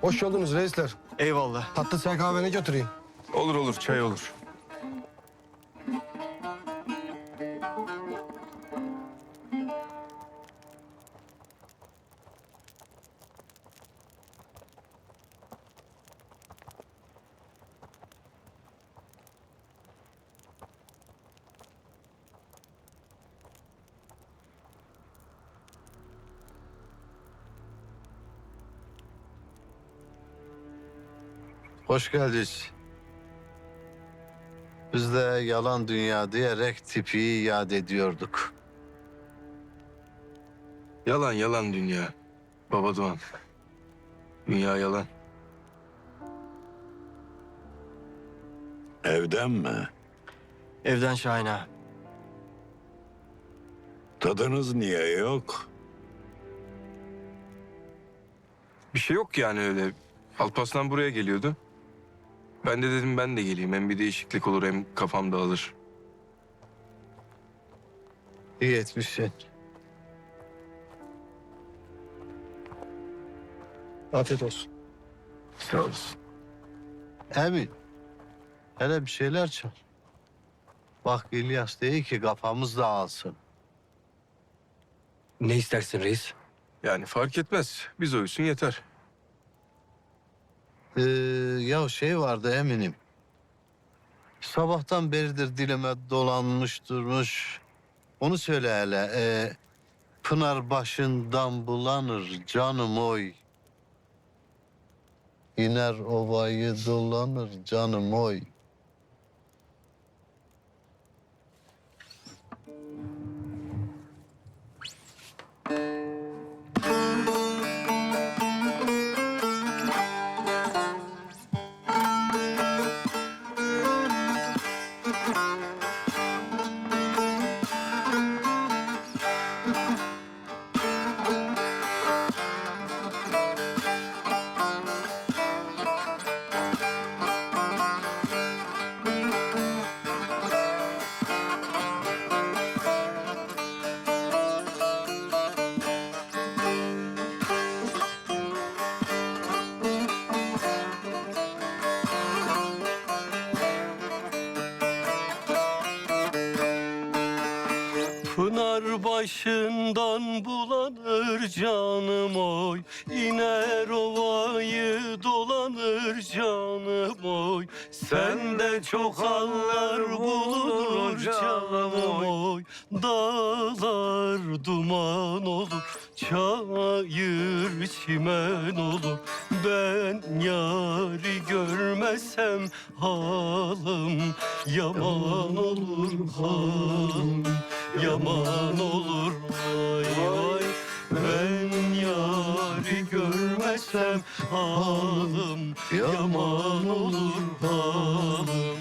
Hoş geldiniz reisler. Eyvallah. Tatlı çay kahveni götüreyim. Olur olur çay olur. Hoş geldiniz. Biz de yalan dünya diyerek tipi yad ediyorduk. Yalan yalan dünya. Baba Doğan. Dünya yalan. Evden mi? Evden Şahin'e. Tadınız niye yok? Bir şey yok yani öyle. Alpaslan buraya geliyordu. Ben de dedim ben de geleyim. Hem bir değişiklik olur hem kafam dağılır. İyi etmişsin. Afiyet olsun. Sağ olasın. Emin. Hele bir şeyler çal. Bak İlyas değil ki kafamız dağılsın. Ne istersin reis? Yani fark etmez. Biz oysun yeter. Ee, ya şey vardı eminim. Sabahtan beridir dilime dolanmış durmuş. Onu söyle hele. Ee, Pınar başından bulanır canım oy. İner ovayı dolanır canım oy. Başından bulanır canım oy. İner ovayı dolanır canım oy. Sende çok hallar bulunur canım oy. Dağlar duman olur Çayır çimen olur. Ben yari görmesem halım Yaman olur halim Yaman olur vay vay. Ben yari görmesem halim Yaman olur halim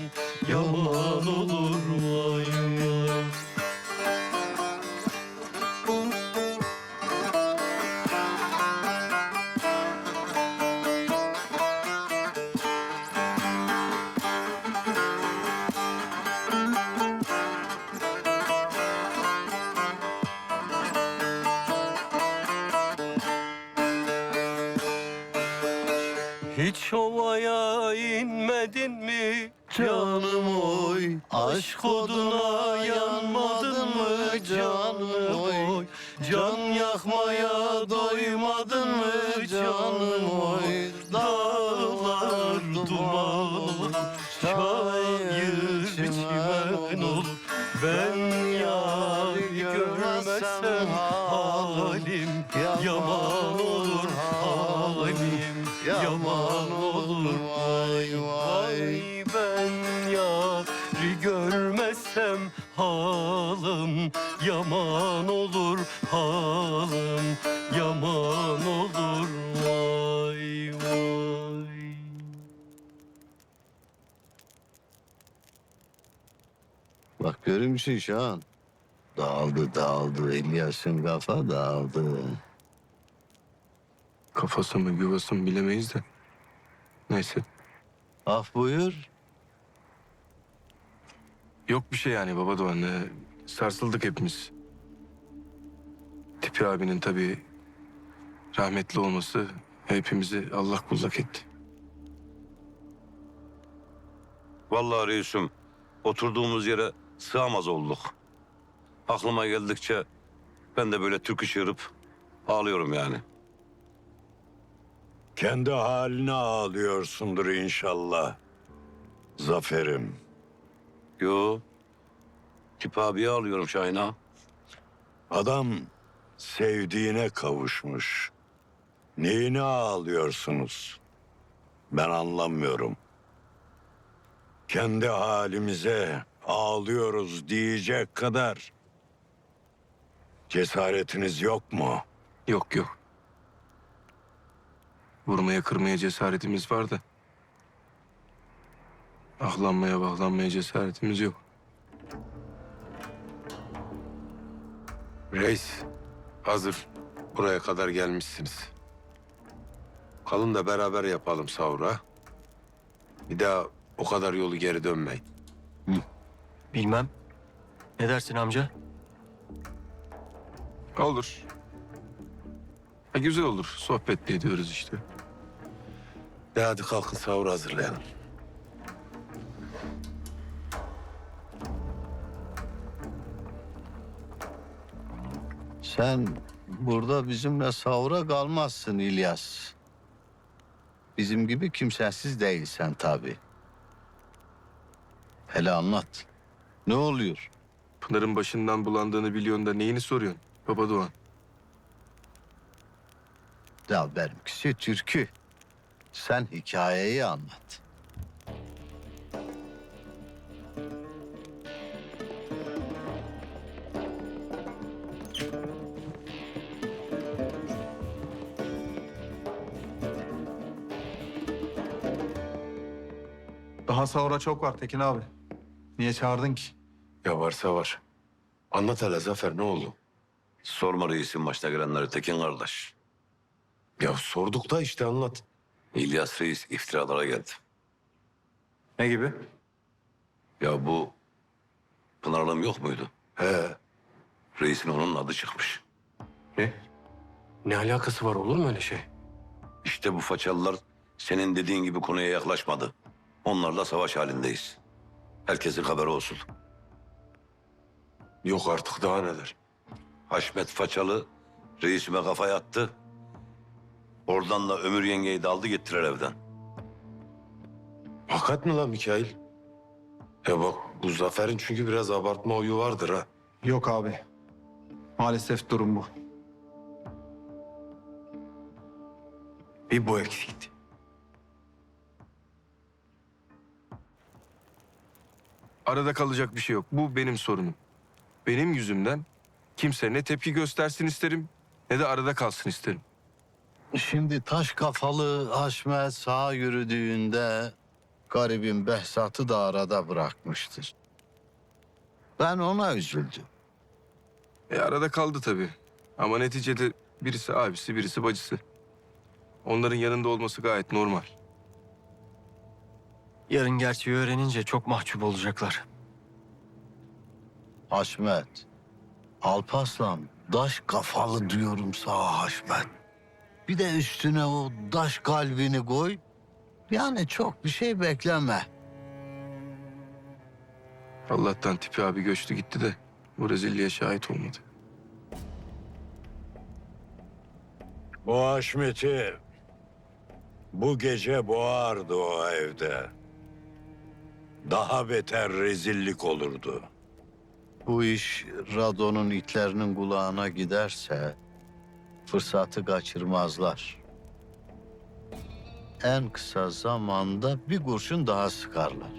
Hiç ovaya inmedin mi? Canım oy, Aşk oduna yanmadın mı? Canım oy Can yakmaya doymadın mı? Canım oy Dağlar duman olur Çayır çimen olur. Ben yari görmezsem halim Yaman Yaman olur vay vay Ben yari görmezsem halim Yaman olur halim Yaman olur vay vay Bak görür müsün şu an? Dağıldı dağıldı. İlyas'ın kafa dağıldı. Kafası mı yuvası mı bilemeyiz de. Neyse. Af buyur. Yok bir şey yani Baba Doğan. Ee, sarsıldık hepimiz. Tipi abinin tabii rahmetli olması Hepimizi Allah kullak etti. Vallahi reisim, oturduğumuz yere sığamaz olduk. Aklıma geldikçe ben de böyle türkü çığırıp ağlıyorum yani. Kendi haline ağlıyorsundur inşallah. Zaferim. Yo. Tip abiye ağlıyorum Şahin ağa. Adam sevdiğine kavuşmuş. Neyine ağlıyorsunuz? Ben anlamıyorum. Kendi halimize ağlıyoruz diyecek kadar cesaretiniz yok mu? Yok yok. Vurmaya kırmaya cesaretimiz var da. Ahlanmaya bağlanmaya cesaretimiz yok. Reis, hazır buraya kadar gelmişsiniz. Kalın da beraber yapalım sahura. Bir daha o kadar yolu geri dönmeyin. Bilmem. Ne dersin amca? Olur. Ha, güzel olur. Sohbet de ediyoruz işte. De hadi kalkın sahur hazırlayalım. Sen burada bizimle sahura kalmazsın İlyas. Bizim gibi kimsesiz değilsen tabii. Hele anlat. Ne oluyor? Pınar'ın başından bulandığını biliyorsun da neyini soruyorsun? Baba Doğan. Ya benimkisi türkü. Sen hikayeyi anlat. Daha sahura çok var Tekin abi. Niye çağırdın ki? Ya varsa var. Anlat hele Zafer ne oldu? Sorma reisin başına gelenleri Tekin kardeş. Ya sorduk da işte anlat. İlyas Reis iftiralara geldi. Ne gibi? Ya bu Pınar Hanım yok muydu? He. Reisin onun adı çıkmış. Ne? Ne alakası var olur mu öyle şey? İşte bu façalılar senin dediğin gibi konuya yaklaşmadı. Onlarla savaş halindeyiz. Herkesin haberi olsun. Yok artık daha neler. Haşmet Façalı reisime kafaya attı. Oradan da Ömür yengeyi de aldı gittiler evden. Hakikat mi lan Mikail? Ya bak bu Zafer'in çünkü biraz abartma oyu vardır ha. Yok abi. Maalesef durum bu. Bir bu eksikti. Arada kalacak bir şey yok. Bu benim sorunum. Benim yüzümden kimse ne tepki göstersin isterim ne de arada kalsın isterim. Şimdi taş kafalı Haşmet sağa yürüdüğünde garibin Behzat'ı da arada bırakmıştır. Ben ona üzüldüm. E arada kaldı tabii. Ama neticede birisi abisi, birisi bacısı. Onların yanında olması gayet normal. Yarın gerçeği öğrenince çok mahcup olacaklar. Haşmet, Alpaslan, daş kafalı diyorum sana Haşmet. Bir de üstüne o daş kalbini koy. Yani çok bir şey bekleme. Allah'tan tipi abi göçtü gitti de bu rezilliğe şahit olmadı. Bu Haşmet'i bu gece boğardı o evde. Daha beter rezillik olurdu. Bu iş Rado'nun itlerinin kulağına giderse fırsatı kaçırmazlar. En kısa zamanda bir kurşun daha sıkarlar.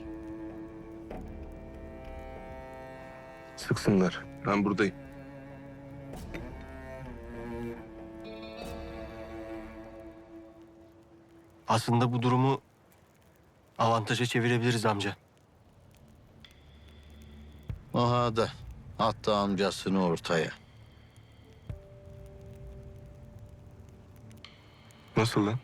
Sıksınlar. Ben buradayım. Aslında bu durumu avantaja çevirebiliriz amca. Aha da hatta amcasını ortaya. Nasıl lan?